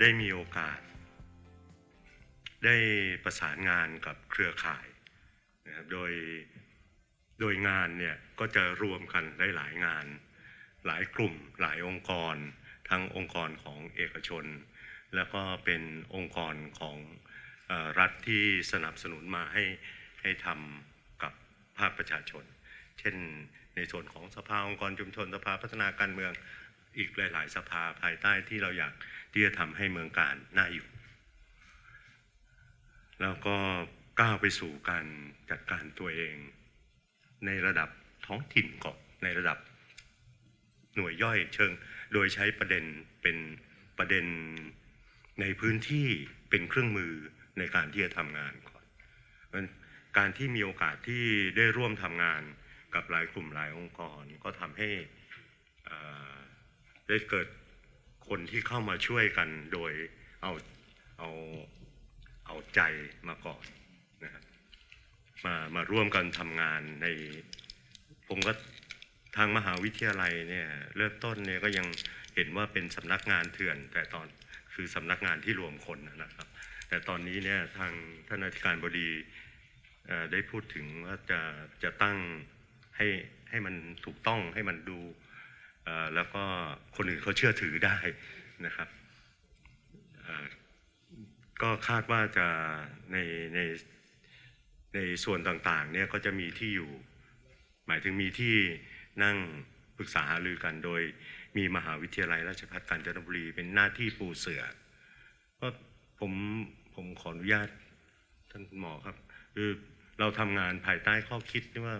ได้มีโอกาส ได้ประสานงานกับเครือข่ายนะครับโดยโดยงานเนี่ยก็จะรวมกันได้หลายงาน หลายกลุ่ม หลายองค์กร ทั้งองค์กรของเอกชน แล้วก็เป็นองค์กรของอรัฐที่สนับสนุนมาให้ให้ทำกับภาคประชาชน เช่นในส่วนของสภาองค์กรชุมชนสภาพัฒนาการเมืองอีกหลาย ๆ สภาภายใต้ที่เราอยาก ที่จะทำให้เมืองการน่าอยู่ แล้วก็ก้าวไปสู่การจัดการตัวเอง ในระดับท้องถิ่นก่อนในระดับหน่วยย่อยเชิง โดยใช้ประเด็นเป็นประเด็นในพื้นที่เป็นเครื่องมือในการที่จะทำงานก่อนการที่มีโอกาสที่ได้ร่วมทำงานกับหลายกลุ่มหลายองค์กร ก็ทำให้ได้เกิด คนที่เข้ามาช่วยกันโดยเอาเอาเอาใจมาก่อนนะครับมามาร่วมกันทำงานใน ผมก็ทางมหาวิทยาลัยเนี่ยเริ่มต้นเนี่ยก็ยังเห็นว่าเป็นสำนักงานเถื่อน แต่ตอนคือสำนักงานที่รวมคนนะครับ แต่ตอนนี้เนี่ยทางท่านอธิการบดีได้พูดถึงว่าจะจะตั้งให้ให้มันถูกต้องให้มันดู แล้วก็คนอื่นเขาเชื่อถือได้นะครับก็คาดว่าจะในในในส่วนต่างๆเนี่ยก็จะมีที่อยู่ หมายถึงมีที่นั่งปรึกษาหารือกันโดยมีมหาวิทยาลัยราชภัฏกาญจนบุรี เป็นหน้าที่ปูเสือก็ผมผมขออนุญาตท่านหมอครับ คือเราทำงานภายใต้ข้อคิดที่ว่า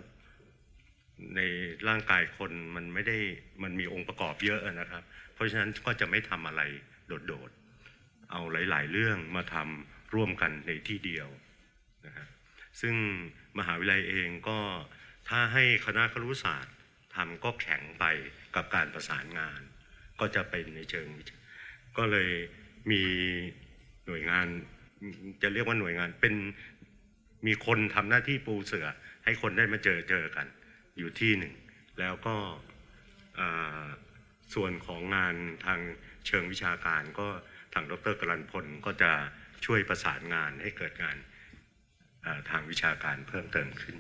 ในร่างกายคนมันไม่ได้มันมีองค์ประกอบเยอะนะครับ เพราะฉะนั้นก็จะไม่ทำอะไรโดดๆ เอาหลาย ๆ เรื่องมาทำร่วมกันในที่เดียวนะครับซึ่งมหาวิทยาลัยเองก็ถ้าให้คณะครุศาสตร์ทำก็แข็งไปกับการประสานงาน ก็จะเป็นในเชิง ก็เลยมีหน่วยงานจะเรียกว่าหน่วยงานเป็นมีคนทำหน้าที่ปูเสือ ให้คนได้มาเจอเจอกัน อยู่ที่หนึ่ง แล้วก็ส่วนของงานทางเชิงวิชาการก็ทางดรกรันพลก็จะช่วยประสานงานให้เกิดงานทางวิชาการเพิ่มเติมขึ้น